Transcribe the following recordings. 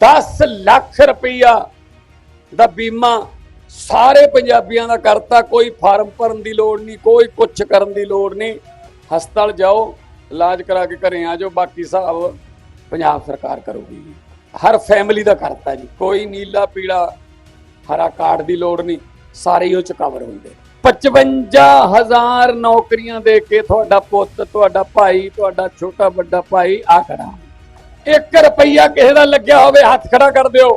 10 ਲੱਖ ਰੁਪਈਆ ਦਾ ਬੀਮਾ ਸਾਰੇ ਪੰਜਾਬੀਆਂ ਦਾ ਕਰਤਾ। ਕੋਈ ਫਾਰਮ ਭਰਨ ਦੀ ਲੋੜ ਨਹੀਂ, ਕੋਈ ਕੁਛ ਕਰਨ ਦੀ ਲੋੜ ਨਹੀਂ। ਹਸਪਤਾਲ ਜਾਓ, ਇਲਾਜ ਕਰਾ ਕੇ ਘਰੇ ਆ ਜਾਓ, ਬਾਕੀ ਹਿਸਾਬ ਪੰਜਾਬ ਸਰਕਾਰ ਕਰੂਗੀ ਜੀ। ਹਰ ਫੈਮਿਲੀ ਦਾ ਕਰਤਾ ਜੀ, ਕੋਈ ਨੀਲਾ, ਪੀਲਾ, ਹਰਾ ਕਾਰਡ ਦੀ ਲੋੜ ਨਹੀਂ, ਸਾਰੇ ਹੀ ਉਹ ਚ ਕਵਰ ਹੁੰਦੇ। 55000 ਨੌਕਰੀਆਂ ਦੇ ਕੇ ਤੁਹਾਡਾ ਪੁੱਤ, ਤੁਹਾਡਾ ਭਾਈ, ਤੁਹਾਡਾ ਛੋਟਾ ਵੱਡਾ ਭਾਈ ਆ ਖੜਾ 1 ਰੁਪਈਆ ਕਿਸੇ ਦਾ ਲੱਗਿਆ ਹੋਵੇ, ਹੱਥ ਖੜਾ ਕਰ ਦਿਓ।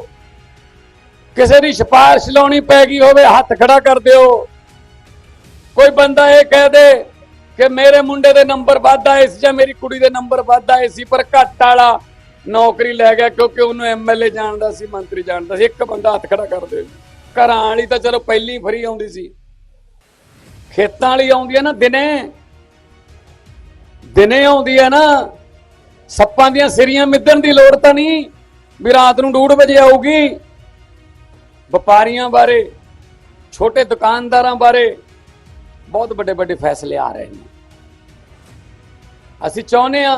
ਕਿਸੇ ਦੀ ਸਿਫਾਰਿਸ਼ ਲਾਉਣੀ ਪੈ ਗਈ ਹੋਵੇ, ਹੱਥ ਖੜਾ ਕਰ ਦਿਓ। ਕੋਈ ਬੰਦਾ ਇਹ ਕਹਿ ਦੇ ਕਿ ਮੇਰੇ ਮੁੰਡੇ ਦੇ ਨੰਬਰ ਵੱਧ ਆਏ ਸੀ ਜਾਂ ਮੇਰੀ ਕੁੜੀ ਦੇ ਨੰਬਰ ਵੱਧ ਆਏ ਸੀ, ਪਰ ਘੱਟ ਵਾਲਾ ਨੌਕਰੀ ਲੈ ਗਿਆ ਕਿਉਂਕਿ ਉਹਨੂੰ ਐਮਐਲਏ ਜਾਣਦਾ ਸੀ, ਮੰਤਰੀ ਜਾਣਦਾ ਸੀ। ਇੱਕ ਬੰਦਾ ਹੱਥ ਖੜਾ ਕਰ ਦਿਓ। ਘਰਾਂ ਵਾਲੀ ਤਾਂ ਚਲੋ ਪਹਿਲੀ ਫਰੀ ਆਉਂਦੀ ਸੀ। ਖੇਤਾਂ ਵਾਲੀ ਆਉਂਦੀ ਹੈ ਨਾ, ਦਿਨੇ। ਦਿਨੇ ਆਉਂਦੀ ਹੈ ਨਾ। ਸੱਪਾਂ ਦੀਆਂ ਸਿਰੀਆਂ ਮਿੱਧਣ ਦੀ ਲੋੜ ਤਾਂ ਨਹੀਂ। ਵੀ ਰਾਤ ਨੂੰ 2:00 ਵਜੇ ਆਊਗੀ। ਵਪਾਰੀਆਂ ਬਾਰੇ, ਛੋਟੇ ਦੁਕਾਨਦਾਰਾਂ ਬਾਰੇ ਬਹੁਤ ਵੱਡੇ ਵੱਡੇ ਫੈਸਲੇ ਆ ਰਹੇ ਨੇ। ਅਸੀਂ ਚਾਹੁੰਦੇ ਆ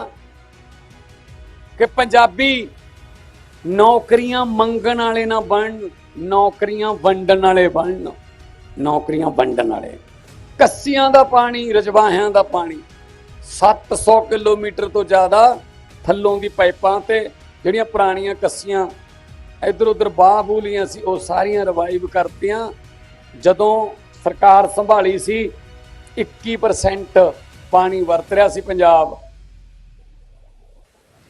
ਕਿ ਪੰਜਾਬੀ ਨੌਕਰੀਆਂ ਮੰਗਣ ਵਾਲੇ ਨਾ ਬਣਨ, ਨੌਕਰੀਆਂ ਵੰਡਣ ਵਾਲੇ ਬਣਨ, ਨੌਕਰੀਆਂ ਵੰਡਣ ਵਾਲੇ। ਕੱਸੀਆਂ ਦਾ ਪਾਣੀ, ਰਜਵਾਹਿਆਂ ਦਾ ਪਾਣੀ। 700 ਕਿਲੋਮੀਟਰ ਤੋਂ ਜ਼ਿਆਦਾ ਥੱਲੋਂ ਦੀ ਪਾਈਪਾਂ ਤੇ ਜਿਹੜੀਆਂ ਪੁਰਾਣੀਆਂ ਕੱਸੀਆਂ ਇੱਧਰ ਉੱਧਰ ਬਾਹ ਬੂਲੀਆਂ ਸੀ, ਉਹ ਸਾਰੀਆਂ ਰਿਵਾਈਵ ਕਰਤੀਆਂ। ਜਦੋਂ ਸਰਕਾਰ ਸੰਭਾਲੀ ਸੀ 21% ਪਾਣੀ ਵਰਤ ਰਿਹਾ ਸੀ ਪੰਜਾਬ।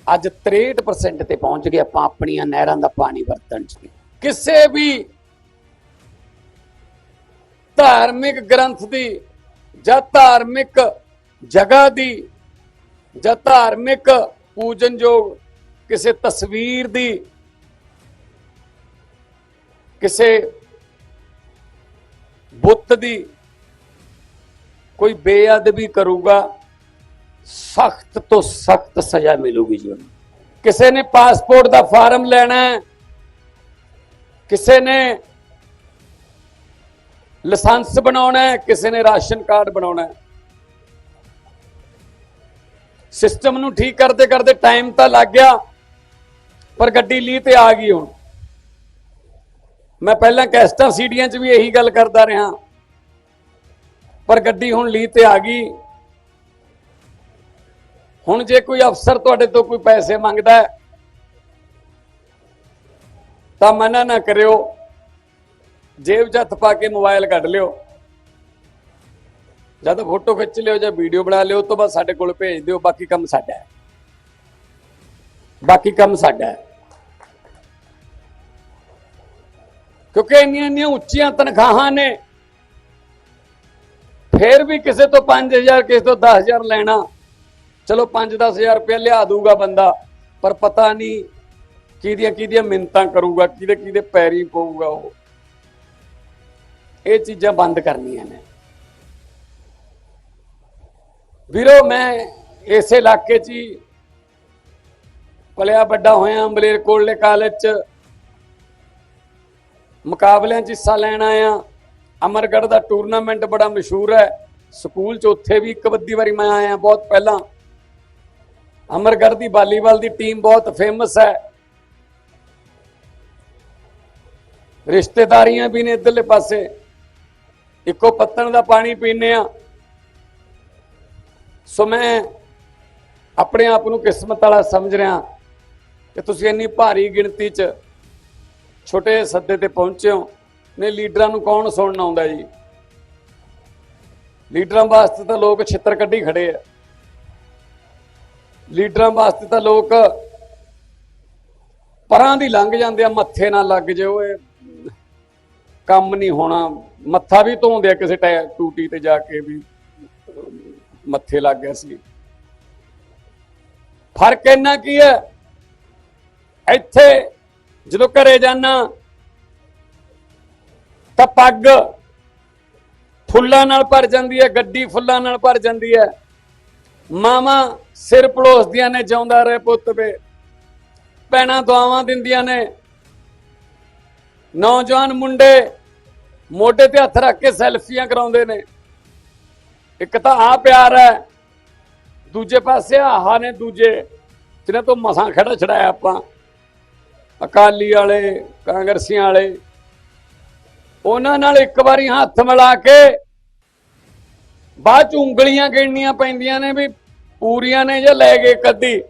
ਅੱਜ 63% ਤੇ ਪਹੁੰਚ ਗਏ ਆਪਾਂ ਆਪਣੀਆਂ ਨਹਿਰਾਂ ਦਾ ਪਾਣੀ ਵਰਤਣ ਚ। ਕਿਸੇ ਵੀ ਧਾਰਮਿਕ ਗ੍ਰੰਥ ਦੀ ਜਾਂ ਧਾਰਮਿਕ ਜਗ੍ਹਾ ਦੀ ਜਾਂ ਧਾਰਮਿਕ ਪੂਜਨਯੋਗ ਕਿਸੇ ਤਸਵੀਰ ਦੀ, ਕਿਸੇ ਬੁੱਤ ਦੀ ਕੋਈ ਬੇਅਦਬੀ ਕਰੂਗਾ, ਸਖਤ ਤੋਂ ਸਖਤ ਸਜ਼ਾ ਮਿਲੂਗੀ ਜੀ ਉਹਨੂੰ। ਕਿਸੇ ਨੇ ਪਾਸਪੋਰਟ ਦਾ ਫਾਰਮ ਲੈਣਾ ਹੈ, ਕਿਸੇ ਨੇ ਲਾਇਸੈਂਸ ਬਣਾਉਣਾ ਹੈ, ਕਿਸੇ ਨੇ ਰਾਸ਼ਨ ਕਾਰਡ ਬਣਾਉਣਾ ਹੈ ਸਿਸਟਮ ਨੂੰ ਠੀਕ ਕਰਦੇ ਕਰਦੇ ਟਾਈਮ ਤਾਂ ਲੱਗ ਗਿਆ, ਪਰ ਗੱਡੀ ਲੀ ਤੇ ਆ ਗਈ ਹੁਣ। ਮੈਂ ਪਹਿਲਾਂ ਕੈਸਟਾਂ ਸੀਡੀਆਂ 'ਚ ਵੀ ਇਹੀ ਗੱਲ ਕਰਦਾ ਰਿਹਾ, ਪਰ ਗੱਡੀ ਹੁਣ ਲਈ ਤੇ ਆ ਗਈ। ਹੁਣ ਜੇ ਕੋਈ ਅਫਸਰ ਤੁਹਾਡੇ ਤੋਂ ਕੋਈ ਪੈਸੇ ਮੰਗਦਾ ਤਾਂ ਮਨਾ ਨਾ ਕਰਿਓ, ਜੇਬ 'ਚ ਹੱਥ ਪਾ ਕੇ ਮੋਬਾਈਲ ਕੱਢ ਲਿਓ। ਜਦ ਫੋਟੋ ਖਿੱਚ ਲਿਓ ਜਾਂ ਵੀਡੀਓ ਬਣਾ ਲਿਓ ਉਸ ਤੋਂ ਬਾਅਦ ਸਾਡੇ ਕੋਲ ਭੇਜ ਦਿਓ, ਬਾਕੀ ਕੰਮ ਸਾਡਾ ਹੈ। ਬਾਕੀ ਕੰਮ ਸਾਡਾ ਹੈ। ਕਿਉਂਕਿ ਇੰਨੀਆਂ ਇੰਨੀਆਂ ਉੱਚੀਆਂ ਤਨਖਾਹਾਂ ਨੇ, ਫਿਰ ਵੀ ਕਿਸੇ ਤੋਂ 5000 ਕਿਸੇ ਤੋਂ 10000 ਲੈਣਾ। ਚਲੋ 5-10000 ਰੁਪਏ ਲਿਆ ਦੂਗਾ ਬੰਦਾ, ਪਰ ਪਤਾ ਨਹੀਂ ਕਿਹਦੀਆਂ ਕਿਹਦੀਆਂ ਮਿੰਤਾਂ ਕਰੂਗਾ, ਕਿਹਦੇ ਕਿਹਦੇ ਪੈਰੀ ਪਊਗਾ ਉਹ। ਇਹ ਚੀਜ਼ਾਂ ਬੰਦ ਕਰਨੀਆਂ ਨੇ। ਵੀਰੋ, ਮੈਂ ਇਸ ਇਲਾਕੇ 'ਚ ਹੀ ਪਲਿਆ ਵੱਡਾ ਹੋਇਆ ਅੰਬਲੇਰ ਕੋਲੇ ਕਾਲਜ 'ਚ ਮੁਕਾਬਲਿਆਂ 'ਚ ਹਿੱਸਾ ਲੈਣ ਆਇਆ। ਅਮਰਗੜ੍ਹ ਦਾ ਟੂਰਨਾਮੈਂਟ ਬੜਾ ਮਸ਼ਹੂਰ ਹੈ। ਸਕੂਲ 'ਚ ਉੱਥੇ ਵੀ ਇੱਕ ਵੱਡੀ ਵਾਰੀ ਮੈਂ ਆਇਆ ਬਹੁਤ ਪਹਿਲਾਂ। ਅਮਰਗੜ੍ਹ ਦੀ ਵਾਲੀਬਾਲ ਦੀ ਟੀਮ ਬਹੁਤ ਫੇਮਸ ਹੈ। ਰਿਸ਼ਤੇਦਾਰੀਆਂ ਵੀ ਨੇ ਇਧਰਲੇ ਪਾਸੇ। ਇੱਕੋ ਪੱਤਣ ਦਾ ਪਾਣੀ ਪੀਨੇ ਆ। ਸੋ ਮੈਂ ਆਪਣੇ ਆਪ ਨੂੰ ਕਿਸਮਤ ਵਾਲਾ ਸਮਝ ਰਿਹਾ ਕਿ ਤੁਸੀਂ ਇੰਨੀ ਭਾਰੀ ਗਿਣਤੀ 'ਚ ਛੋਟੇ ਸੱਦੇ ਤੇ ਪਹੁੰਚੇ ਹੋ। ਨੇ ਲੀਡਰਾਂ ਨੂੰ ਕੌਣ ਸੁਣਨ ਆਉਂਦਾ ਜੀ? ਲੀਡਰਾਂ ਵਾਸਤੇ ਤਾਂ ਲੋਕ ਛਿੱਤਰ ਕੱਢੀ ਖੜੇ ਆ। ਲੀਡਰਾਂ ਵਾਸਤੇ ਤਾਂ ਲੋਕ ਪਰਾਂ ਦੀ ਲੰਘ ਜਾਂਦੇ ਆ, ਮੱਥੇ ਨਾਲ ਲੱਗ ਜੇ ਓਏ ਕੰਮ ਨਹੀਂ ਹੋਣਾ। ਮੱਥਾ ਵੀ ਧੋਂਦੇ ਆ ਕਿਸੇ ਟੈ ਟੂਟੀ ਤੇ ਜਾ ਕੇ ਵੀ। ਮੱਥੇ ਲੱਗ ਗਿਆ ਸੀ। ਫ਼ਰਕ ਇੰਨਾ ਕੀ ਹੈ? ਇੱਥੇ ਜਦੋਂ ਘਰੇ ਜਾਣਾ ਤਾਂ ਪੱਗ ਫੁੱਲਾਂ ਨਾਲ ਭਰ ਜਾਂਦੀ ਹੈ, ਗੱਡੀ ਫੁੱਲਾਂ ਨਾਲ ਭਰ ਜਾਂਦੀ ਹੈ। ਮਾਵਾਂ ਸਿਰ ਪੜੋਸਦੀਆਂ ਨੇ, ਜਿਉਂਦਾ ਰਹੇ ਪੁੱਤ ਵੇ ਭੈਣਾਂ ਦੁਆਵਾਂ ਦਿੰਦੀਆਂ ਨੇ। ਨੌਜਵਾਨ ਮੁੰਡੇ ਮੋਢੇ ਤੇ ਹੱਥ ਰੱਖ ਕੇ ਸੈਲਫੀਆਂ ਕਰਾਉਂਦੇ ਨੇ। ਇੱਕ ਤਾਂ ਆ ਪਿਆਰ ਹੈ, ਦੂਜੇ ਪਾਸੇ ਆਹਾ ਨੇ ਦੂਜੇ ਜਿਹਨਾਂ ਤੋਂ ਮਸਾਂ ਖੜਾ ਛੜਾਇਆ ਆਪਾਂ, ਅਕਾਲੀ ਵਾਲੇ, ਕਾਂਗਰਸੀਆਂ ਵਾਲੇ, ਉਹਨਾਂ ਨਾਲ ਇੱਕ ਵਾਰੀ ਹੱਥ ਮਿਲਾ ਕੇ ਬਾਅਦ ਚ ਉਂਗਲੀਆਂ ਗਿਣਨੀਆਂ ਪੈਂਦੀਆਂ ਨੇ ਵੀ ਪੂਰੀਆਂ ਨੇ ਜਾਂ ਲੈ ਗਏ ਕੱਦੀ।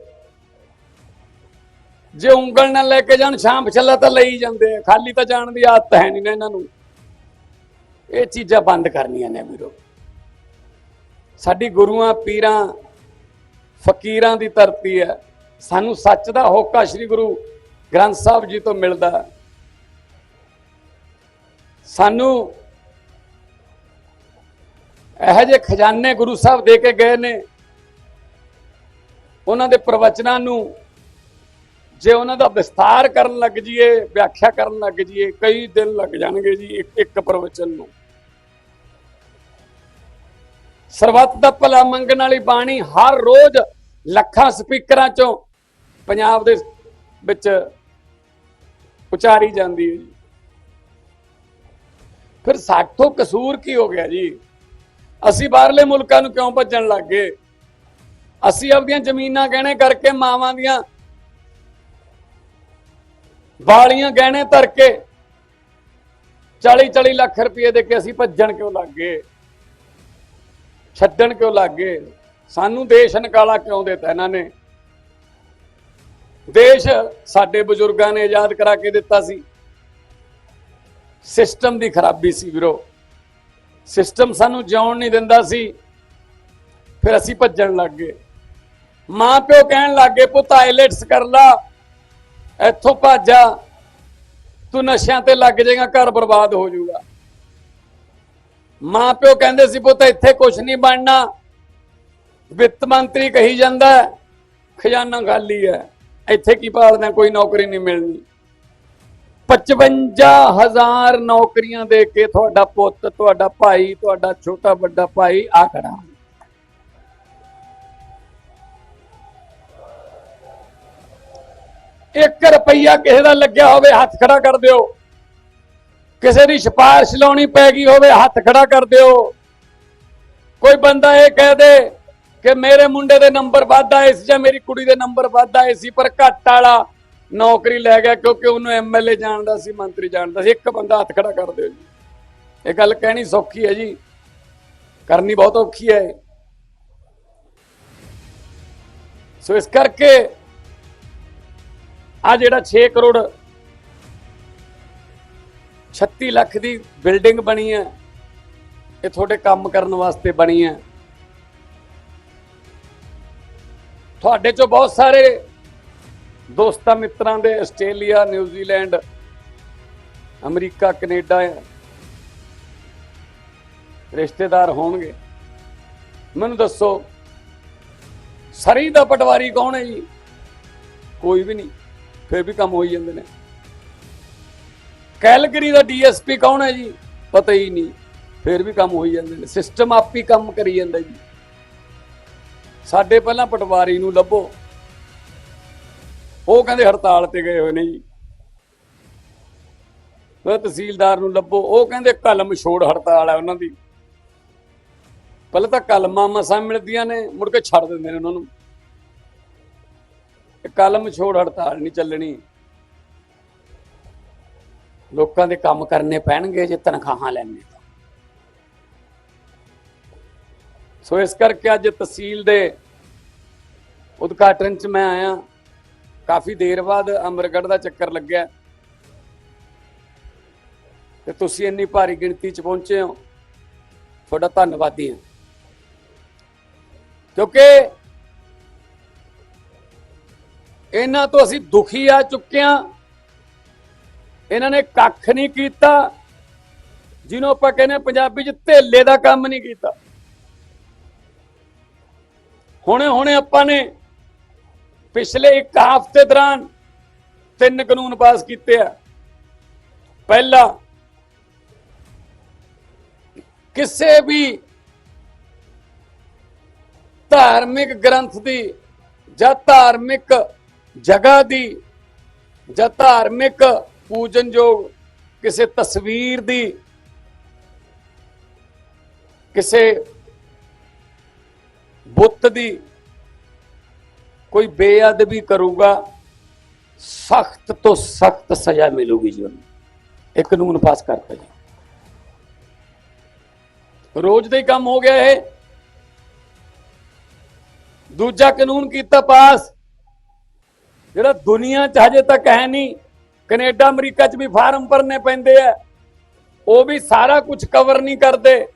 ਜੇ ਉਂਗਲ ਨਾਲ ਲੈ ਕੇ ਜਾਣ ਸ਼ਾਮ ਛੱਲਾ ਤਾਂ ਲਈ ਜਾਂਦੇ ਖਾਲੀ ਤਾਂ ਜਾਣ ਦੀ ਆਦਤ ਹੈ ਨਹੀਂ ਨਾ ਇਹਨਾਂ ਨੂੰ। ਇਹ ਚੀਜ਼ਾਂ ਬੰਦ ਕਰਨੀਆਂ ਨੇ ਵੀਰੋ। ਸਾਡੀ ਗੁਰੂਆਂ, ਪੀਰਾਂ, ਫਕੀਰਾਂ ਦੀ ਧਰਤੀ ਹੈ। ਸਾਨੂੰ ਸੱਚ ਦਾ ਹੋਕਾ ਸ੍ਰੀ ਗੁਰੂ ਗ੍ਰੰਥ ਸਾਹਿਬ ਜੀ ਤੋਂ ਮਿਲਦਾ ਸਾਨੂੰ ਇਹੋ ਜਿਹੇ ਖਜ਼ਾਨੇ ਗੁਰੂ ਸਾਹਿਬ ਦੇ ਕੇ ਗਏ ਨੇ। ਉਹਨਾਂ ਦੇ ਪ੍ਰਵਚਨਾਂ ਨੂੰ ਜੇ ਉਹਨਾਂ ਦਾ ਵਿਸਤਾਰ ਕਰਨ ਲੱਗ ਜੀਏ ਵਿਆਖਿਆ ਕਰਨ ਲੱਗ ਜੀਏ ਕਈ ਦਿਨ ਲੱਗ ਜਾਣਗੇ ਜੀ ਇੱਕ ਇੱਕ ਪ੍ਰਵਚਨ ਨੂੰ। ਸਰਬੱਤ ਦਾ ਭਲਾ ਮੰਗਣ ਵਾਲੀ ਬਾਣੀ ਹਰ ਰੋਜ਼ ਲੱਖਾਂ ਸਪੀਕਰਾਂ ਚੋਂ ਪੰਜਾਬ ਦੇ ਵਿੱਚ ਉਚਾਰੀ ਜਾਂਦੀ ਹੈ ਜੀ। ਫਿਰ ਸਾਥੋਂ ਕਸੂਰ ਕੀ ਹੋ ਗਿਆ ਜੀ? ਅਸੀਂ ਬਾਹਰਲੇ ਮੁਲਕਾਂ ਨੂੰ ਕਿਉਂ ਭੱਜਣ ਲੱਗ ਗਏ? ਅਸੀਂ ਆਪਣੀਆਂ ਜ਼ਮੀਨਾਂ ਗਹਿਣੇ ਕਰਕੇ ਮਾਵਾਂ ਦੀਆਂ ਵਾਲੀਆਂ ਗਹਿਣੇ ਧਰ ਕੇ 40 40 ਲੱਖ ਰੁਪਏ ਦੇ ਕੇ ਅਸੀਂ ਭੱਜਣ ਕਿਉਂ ਲੱਗ ਗਏ? ਛੱਡਣ ਕਿਉਂ ਲੱਗ ਗਏ? ਸਾਨੂੰ ਦੇਸ਼ ਨਿਕਾਲਾ ਕਿਉਂ ਦਿੱਤਾ ਇਹਨਾਂ ਨੇ? ਦੇਸ਼ ਸਾਡੇ ਬਜ਼ੁਰਗਾਂ ਨੇ ਆਜ਼ਾਦ ਕਰਾ ਕੇ ਦਿੱਤਾ ਸੀ। ਸਿਸਟਮ ਦੀ ਖਰਾਬੀ ਸੀ ਵੀਰੋ। ਸਿਸਟਮ ਸਾਨੂੰ ਜਿਉਣ ਨਹੀਂ ਦਿੰਦਾ ਸੀ। ਫਿਰ ਅਸੀਂ ਭੱਜਣ ਲੱਗ ਗਏ। ਮਾਂ ਪਿਓ ਕਹਿਣ ਲੱਗ ਗਏ, ਪੁੱਤ, ਆਈਲੈਟਸ ਕਰ ਲਾ। ਇੱਥੋਂ ਭੱਜ ਤੂੰ ਨਸ਼ਿਆਂ ਤੇ ਲੱਗ ਜਾਏਗਾ, ਘਰ ਬਰਬਾਦ ਹੋ ਜਾਊਗਾ। ਮਾਂ ਪਿਓ ਕਹਿੰਦੇ ਸੀ ਪੁੱਤ ਇੱਥੇ ਕੁਝ ਨਹੀਂ ਬਣਨਾ। ਵਿੱਤ ਮੰਤਰੀ ਕਹੀ ਜਾਂਦਾ ਹੈ, ਖਜ਼ਾਨਾ ਖਾਲੀ ਹੈ ਇੱਥੇ ਕੀ ਭਾਲਦਾ ਕੋਈ ਨੌਕਰੀ ਨਹੀਂ ਮਿਲਣੀ। 55000 ਨੌਕਰੀਆਂ ਦੇ ਕੇ ਤੁਹਾਡਾ ਪੁੱਤ ਤੁਹਾਡਾ ਭਾਈ ਤੁਹਾਡਾ ਛੋਟਾ ਵੱਡਾ ਭਾਈ ਆ ਖੜਾ। ਇੱਕ ਰੁਪਈਆ ਕਿਸੇ ਦਾ ਲੱਗਿਆ ਹੋਵੇ ਹੱਥ ਖੜਾ ਕਰ ਦਿਓ। ਕਿਸੇ ਦੀ ਸਿਫਾਰਿਸ਼ ਲਾਉਣੀ ਪੈ ਗਈ ਹੋਵੇ, ਹੱਥ ਖੜਾ ਕਰ ਦਿਓ। ਕੋਈ ਬੰਦਾ ਇਹ ਕਹਿ ਦੇ ਕਿ ਮੇਰੇ ਮੁੰਡੇ ਦੇ ਨੰਬਰ ਵੱਧ ਆਏ ਸੀ ਜਾਂ ਮੇਰੀ ਕੁੜੀ ਦੇ ਨੰਬਰ ਵੱਧ ਆਏ ਸੀ, ਪਰ ਘੱਟ ਵਾਲਾ ਨੌਕਰੀ ਲੈ ਗਿਆ ਕਿਉਂਕਿ ਉਹਨੂੰ ਐਮਐਲਏ ਜਾਣਦਾ ਸੀ, ਮੰਤਰੀ ਜਾਣਦਾ ਸੀ। ਇੱਕ ਬੰਦਾ ਹੱਥ ਖੜਾ ਕਰ ਦਿਓ ਜੀ। ਇਹ ਗੱਲ ਕਹਿਣੀ ਸੌਖੀ ਹੈ ਜੀ। ਕਰਨੀ ਬਹੁਤ ਔਖੀ ਹੈ। ਸੋ ਇਸ ਕਰਕੇ ਆ ਜਿਹੜਾ 6 ਕਰੋੜ 36 ਲੱਖ ਦੀ ਬਿਲਡਿੰਗ ਬਣੀ ਹੈ, ਇਹ ਤੁਹਾਡੇ ਕੰਮ ਕਰਨ ਵਾਸਤੇ ਬਣੀ ਹੈ। ਤੁਹਾਡੇ ਚੋਂ ਬਹੁਤ ਸਾਰੇ ਦੋਸਤਾਂ ਮਿੱਤਰਾਂ ਦੇ ਆਸਟ੍ਰੇਲੀਆ ਨਿਊਜ਼ੀਲੈਂਡ ਅਮਰੀਕਾ, ਕੈਨੇਡਾ ਰਿਸ਼ਤੇਦਾਰ ਹੋਣਗੇ। ਮੈਨੂੰ ਦੱਸੋ, ਸਰੀ ਦਾ ਪਟਵਾਰੀ ਕੌਣ ਹੈ ਜੀ? ਕੋਈ ਵੀ ਨਹੀਂ, ਫਿਰ ਵੀ ਕੰਮ ਹੋਈ ਜਾਂਦੇ ਨੇ। ਕੈਲਗਰੀ ਦਾ ਡੀਐਸਪੀ ਕੌਣ ਹੈ ਜੀ? ਪਤਾ ਹੀ ਨਹੀਂ। ਫਿਰ ਵੀ ਕੰਮ ਹੋਈ ਜਾਂਦੇ ਨੇ। ਸਿਸਟਮ ਆਪ ਹੀ ਕੰਮ ਕਰੀ ਜਾਂਦਾ ਜੀ। ਸਾਡੇ ਪਹਿਲਾਂ ਪਟਵਾਰੀ ਨੂੰ ਲੱਭੋ। ਉਹ ਕਹਿੰਦੇ ਹੜਤਾਲ ਤੇ ਗਏ ਹੋਏ ਨੇ ਜੀ। ਫਿਰ ਤਹਿਸੀਲਦਾਰ ਨੂੰ ਲੱਭੋ। ਉਹ ਕਹਿੰਦੇ ਕਲਮ ਛੋੜ ਹੜਤਾਲ ਹੈ ਉਹਨਾਂ ਦੀ। ਪਹਿਲਾਂ ਤਾਂ ਕਲਮਾਂ ਮਸਾਂ ਮਿਲਦੀਆਂ ਨੇ, ਮੁੜ ਕੇ ਛੱਡ ਦਿੰਦੇ ਨੇ ਉਹਨਾਂ ਨੂੰ। ਕਲਮ ਛੋੜ ਹੜਤਾਲ ਨਹੀਂ ਚੱਲਣੀ। ਲੋਕਾਂ ਦੇ ਕੰਮ ਕਰਨੇ ਪੈਣਗੇ ਜੇ ਤਨਖਾਹਾਂ ਲੈਣੇ ਸੋ ਇਸ ਕਰਕੇ ਅੱਜ ਤਹਿਸੀਲ ਦੇ ਉਦਘਾਟਨ ਚ ਮੈਂ ਆਇਆ। ਕਾਫੀ ਦੇਰ ਬਾਅਦ ਅਮਰਗੜ੍ਹ ਦਾ ਚੱਕਰ ਲੱਗਿਆ। ਤੇ ਤੁਸੀਂ ਇੰਨੀ ਭਾਰੀ ਗਿਣਤੀ ਚ ਪਹੁੰਚੇ ਹੋ। ਤੁਹਾਡਾ ਧੰਨਵਾਦੀ ਹਾਂ। ਕਿਉਂਕਿ ਇਹਨਾਂ ਤੋਂ ਅਸੀਂ ਦੁਖੀ ਆ ਚੁੱਕੇ ਹਾਂ। ਇਹਨਾਂ ਨੇ ਕੱਖ ਨਹੀਂ ਕੀਤਾ, ਜਿਹਨੂੰ ਆਪਾਂ ਕਹਿੰਦੇ ਹਾਂ ਪੰਜਾਬੀ ਚ ਧੇਲੇ ਦਾ ਕੰਮ ਨਹੀਂ ਕੀਤਾ। ਹੁਣੇ ਹੁਣੇ ਆਪਾਂ ਨੇ ਪਿਛਲੇ ਇੱਕ ਹਫ਼ਤੇ ਦੌਰਾਨ ਤਿੰਨ ਕਾਨੂੰਨ ਪਾਸ ਕੀਤੇ ਆ। ਪਹਿਲਾ, ਕਿਸੇ ਵੀ ਧਾਰਮਿਕ ਗ੍ਰੰਥ ਦੀ ਜਾਂ ਧਾਰਮਿਕ ਜਗ੍ਹਾ ਦੀ ਜਾਂ ਧਾਰਮਿਕ ਪੂਜਨਯੋਗ ਕਿਸੇ ਤਸਵੀਰ ਦੀ, ਕਿਸੇ ਬੁੱਤ ਦੀ ਕੋਈ ਬੇਅਦਬੀ ਕਰੂਗਾ, ਸਖਤ ਤੋਂ ਸਖਤ ਸਜ਼ਾ ਮਿਲੂਗੀ ਜੀ ਉਹਨੂੰ। ਇਹ ਕਾਨੂੰਨ ਪਾਸ ਕਰਤਾ ਜੀ। ਰੋਜ਼ ਦਾ ਹੀ ਕੰਮ ਹੋ ਗਿਆ ਇਹ। ਦੂਜਾ ਕਾਨੂੰਨ ਕੀਤਾ ਪਾਸ। ਜਿਹੜਾ ਦੁਨੀਆ 'ਚ ਹਜੇ ਤੱਕ ਹੈ ਨਹੀਂ ਕੈਨੇਡਾ, ਅਮਰੀਕਾ 'ਚ ਵੀ ਫਾਰਮ ਭਰਨੇ ਪੈਂਦੇ ਆ। ਉਹ ਵੀ ਸਾਰਾ ਕੁਝ ਕਵਰ ਨਹੀਂ ਕਰਦੇ।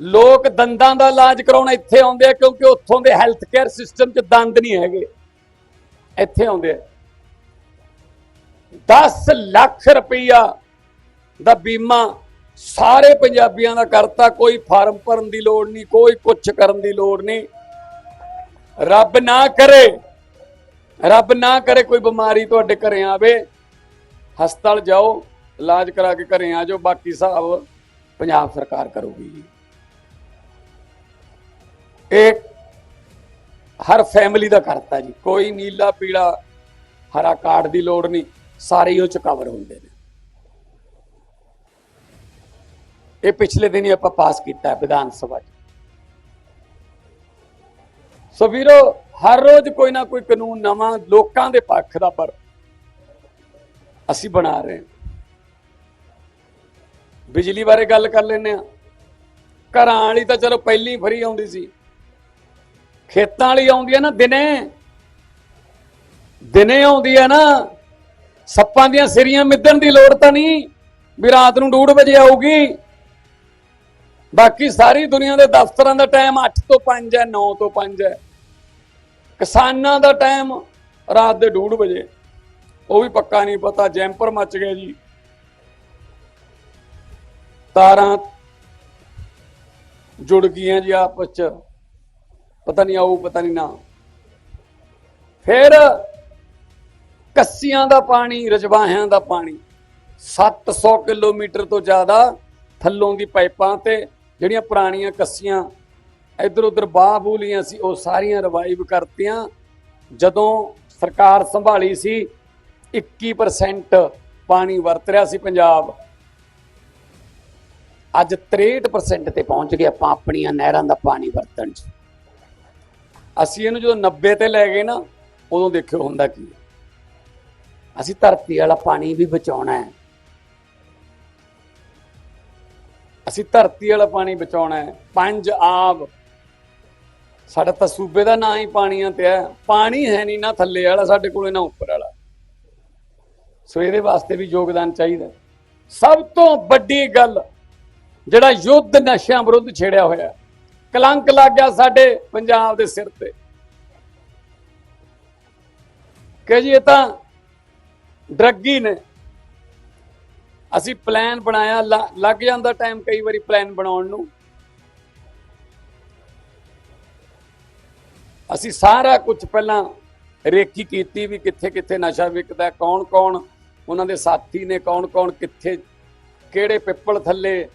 ਲੋਕ ਦੰਦਾਂ ਦਾ ਇਲਾਜ ਕਰਾਉਣ ਇੱਥੇ ਆਉਂਦੇ ਆ ਕਿਉਂਕਿ ਉੱਥੋਂ ਦੇ ਹੈਲਥ ਕੇਅਰ ਸਿਸਟਮ 'ਚ ਦੰਦ ਨਹੀਂ ਹੈਗੇ। ਇੱਥੇ ਆਉਂਦੇ ਆ। 10 ਲੱਖ ਰੁਪਈਆ ਦਾ ਬੀਮਾ ਸਾਰੇ ਪੰਜਾਬੀਆਂ ਦਾ ਕਰਤਾ। ਕੋਈ ਫਾਰਮ ਭਰਨ ਦੀ ਲੋੜ ਨਹੀਂ, ਕੋਈ ਕੁਛ ਕਰਨ ਦੀ ਲੋੜ ਨਹੀਂ। ਰੱਬ ਨਾ ਕਰੇ ਰੱਬ ਨਾ ਕਰੇ ਕੋਈ ਬਿਮਾਰੀ ਤੁਹਾਡੇ ਘਰੇ ਆਵੇ। ਹਸਪਤਾਲ ਜਾਓ, ਇਲਾਜ ਕਰਾ ਕੇ ਘਰੇ ਆ ਜਾਓ, ਬਾਕੀ ਹਿਸਾਬ ਪੰਜਾਬ ਸਰਕਾਰ ਕਰੂਗੀ ਜੀ। ਇਹ ਹਰ ਫੈਮਿਲੀ ਦਾ ਕਰਤਾ ਜੀ। ਕੋਈ ਨੀਲਾ, ਪੀਲਾ, ਹਰਾ ਕਾਰਡ ਦੀ ਲੋੜ ਨਹੀਂ। ਸਾਰੇ ਹੀ ਉਹ ਚ ਕਵਰ ਹੁੰਦੇ ਨੇ। ਇਹ ਪਿਛਲੇ ਦਿਨ ਹੀ ਆਪਾਂ ਪਾਸ ਕੀਤਾ ਵਿਧਾਨ ਸਭਾ 'ਚ। ਸੋ ਵੀਰੋ ਹਰ ਰੋਜ਼ ਕੋਈ ਨਾ ਕੋਈ ਕਾਨੂੰਨ ਨਵਾਂ ਲੋਕਾਂ ਦੇ ਪੱਖ ਦਾ ਪਰ ਅਸੀਂ ਬਣਾ ਰਹੇ ਹਾਂ। ਬਿਜਲੀ ਬਾਰੇ ਗੱਲ ਕਰ ਲੈਨੇ ਆ ਘਰਾਂ ਵਾਲੀ ਤਾਂ ਚਲੋ ਪਹਿਲੀ ਫਰੀ ਆਉਂਦੀ ਸੀ। ਖੇਤਾਂ ਵਾਲੀ ਆਉਂਦੀ ਹੈ ਨਾ ਦਿਨੇ। ਦਿਨੇ ਆਉਂਦੀ ਹੈ ਨਾ। ਸੱਪਾਂ ਦੀਆਂ ਸਿਰੀਆਂ ਮਿੱਧਣ ਦੀ ਲੋੜ ਤਾਂ ਨਹੀਂ ਵੀ ਰਾਤ ਨੂੰ 2:00 ਵਜੇ ਆਊਗੀ। ਬਾਕੀ ਸਾਰੀ ਦੁਨੀਆ ਦੇ ਦਫ਼ਤਰਾਂ ਦਾ ਟਾਈਮ 8 ਤੋਂ 5 ਹੈ 9 ਤੋਂ 5 ਹੈ। ਕਿਸਾਨਾਂ ਦਾ ਟਾਈਮ ਰਾਤ ਦੇ 2:00 ਵਜੇ। ਉਹ ਵੀ ਪੱਕਾ ਨਹੀਂ ਪਤਾ, ਜੈਂਪਰ ਮੱਚ ਗਿਆ ਜੀ। ਤਾਰਾਂ ਜੁੜ ਗਈਆਂ ਜੀ ਆਪਸ ਚ। ਪਤਾ ਨਹੀਂ ਆਊ, ਪਤਾ ਨਹੀਂ ਨਾ। ਫਿਰ ਕੱਸੀਆਂ ਦਾ ਪਾਣੀ, ਰਜਵਾਹਿਆਂ ਦਾ ਪਾਣੀ 700 ਕਿਲੋਮੀਟਰ ਤੋਂ ਜ਼ਿਆਦਾ ਥੱਲੋਂ ਦੀ ਪਾਈਪਾਂ ਤੇ ਜਿਹੜੀਆਂ ਪੁਰਾਣੀਆਂ ਕੱਸੀਆਂ ਇੱਧਰ ਉੱਧਰ ਬਾਹ ਬੂਲੀਆਂ ਸੀ, ਉਹ ਸਾਰੀਆਂ ਰਿਵਾਈਵ ਕਰਤੀਆਂ। ਜਦੋਂ ਸਰਕਾਰ ਸੰਭਾਲੀ ਸੀ 21% ਪਾਣੀ ਵਰਤ ਰਿਹਾ ਸੀ ਪੰਜਾਬ। ਅੱਜ 63% ਤੇ ਪਹੁੰਚ ਗਏ ਆਪਾਂ ਆਪਣੀਆਂ ਨਹਿਰਾਂ ਦਾ ਪਾਣੀ ਵਰਤਣ 'ਚ। ਅਸੀਂ ਇਹਨੂੰ ਜਦੋਂ 90 ਤੇ ਲੈ ਗਏ ਨਾ, ਉਦੋਂ ਦੇਖਿਓ ਹੁੰਦਾ ਕੀ ਅਸੀਂ ਧਰਤੀ ਵਾਲਾ ਪਾਣੀ ਵੀ ਬਚਾਉਣਾ ਹੈ। ਅਸੀਂ ਧਰਤੀ ਵਾਲਾ ਪਾਣੀ ਬਚਾਉਣਾ ਹੈ। ਪੰਜ ਆਬ ਸਾਡਾ ਤਾਂ ਸੂਬੇ ਦਾ ਨਾਂ ਹੀ ਪਾਣੀਆਂ ਤੇ ਹੈ। ਪਾਣੀ ਹੈ ਨਹੀਂ ਨਾ ਥੱਲੇ ਵਾਲਾ, ਸਾਡੇ ਕੋਲੇ ਨਾ ਉੱਪਰ ਵਾਲਾ। ਸੋ ਇਹਦੇ ਵਾਸਤੇ ਵੀ ਯੋਗਦਾਨ ਚਾਹੀਦਾ। ਸਭ ਤੋਂ ਵੱਡੀ ਗੱਲ, ਜਿਹੜਾ ਯੁੱਧ ਨਸ਼ਿਆਂ ਵਿਰੁੱਧ ਛੇੜਿਆ ਹੋਇਆ ਕਲੰਕ ਲੱਗ ਗਿਆ ਸਾਡੇ ਪੰਜਾਬ ਦੇ ਸਿਰ ਤੇ। ਕਿ ਜੀ ਇਹ ਤਾਂ ਡਰੱਗੀ ਨੇ। ਅਸੀਂ ਪਲਾਨ ਬਣਾਇਆ, ਲ- ਲੱਗ ਜਾਂਦਾ ਟਾਈਮ ਕਈ ਵਾਰੀ ਪਲਾਨ ਬਣਾਉਣ ਨੂੰ। ਅਸੀਂ ਸਾਰਾ ਕੁਝ ਪਹਿਲਾਂ ਰੇਖੀ ਕੀਤੀ ਵੀ ਕਿੱਥੇ ਕਿੱਥੇ ਨਸ਼ਾ ਵਿਕਦਾ, ਕੌਣ ਕੌਣ ਉਹਨਾਂ ਦੇ ਸਾਥੀ ਨੇ, ਕੌਣ ਕੌਣ ਕਿੱਥੇ, ਕਿਹੜੇ ਪਿੱਪਲ ਥੱਲੇ,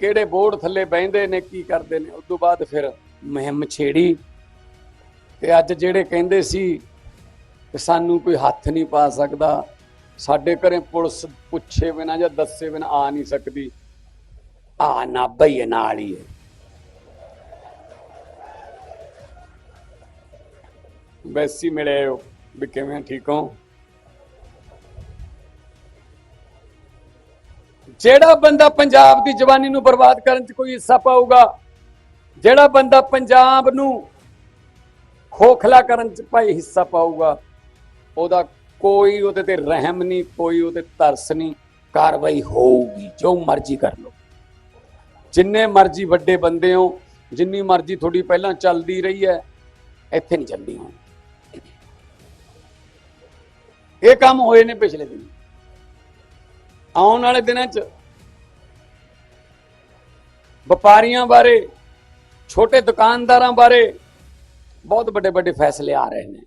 ਕਿਹੜੇ ਬੋਰਡ ਥੱਲੇ ਬਹਿੰਦੇ ਨੇ, ਕੀ ਕਰਦੇ ਨੇ। ਉਸ ਤੋਂ ਬਾਅਦ ਫਿਰ ਮੁਹਿੰਮ ਛੇੜੀ ਤੇ ਅੱਜ ਜਿਹੜੇ ਕਹਿੰਦੇ ਸੀ ਕਿ ਸਾਨੂੰ ਕੋਈ ਹੱਥ ਨਹੀਂ ਪਾ ਸਕਦਾ, ਸਾਡੇ ਘਰੇ ਪੁਲਿਸ ਪੁੱਛੇ ਬਿਨਾ ਜਾਂ ਦੱਸੇ ਬਿਨਾ ਆ ਨਹੀਂ ਸਕਦੀ। ਆ ਨਾ ਬਈ ਨਾਲ ਹੀ ਹੈ। ਵੈਸੀ ਮਿਲੇ ਹੋ ਵੀ ਕਿਵੇਂ ਠੀਕ ਹੋ? ਜਿਹੜਾ ਬੰਦਾ ਪੰਜਾਬ ਦੀ ਜਵਾਨੀ ਨੂੰ ਬਰਬਾਦ ਕਰਨ 'ਚ ਕੋਈ ਹਿੱਸਾ ਪਾਊਗਾ, ਜਿਹੜਾ ਬੰਦਾ ਪੰਜਾਬ ਨੂੰ ਖੋਖਲਾ ਕਰਨ 'ਚ ਭਾਈ ਹਿੱਸਾ ਪਾਊਗਾ, ਉਹਦਾ ਕੋਈ ਉਹਦੇ ਤੇ ਰਹਿਮ ਨਹੀਂ, ਕੋਈ ਉਹਦੇ ਤਰਸ ਨਹੀਂ, ਕਾਰਵਾਈ ਹੋਊਗੀ, ਜੋ ਮਰਜ਼ੀ ਕਰ ਲਓ। ਜਿੰਨੇ ਮਰਜ਼ੀ ਵੱਡੇ ਬੰਦੇ ਹੋ ਜਿੰਨੀ ਮਰਜ਼ੀ ਤੁਹਾਡੀ ਪਹਿਲਾਂ ਚੱਲਦੀ ਰਹੀ ਹੈ, ਇੱਥੇ ਨਹੀਂ ਚੱਲਦੀ ਹੁਣ। ਇਹ ਕੰਮ ਹੋਏ ਨੇ ਪਿਛਲੇ ਦਿਨ। ਆਉਣ ਵਾਲੇ ਦਿਨਾਂ 'ਚ ਵਪਾਰੀਆਂ ਬਾਰੇ, ਛੋਟੇ ਦੁਕਾਨਦਾਰਾਂ ਬਾਰੇ ਬਹੁਤ ਵੱਡੇ ਵੱਡੇ ਫੈਸਲੇ ਆ ਰਹੇ ਨੇ।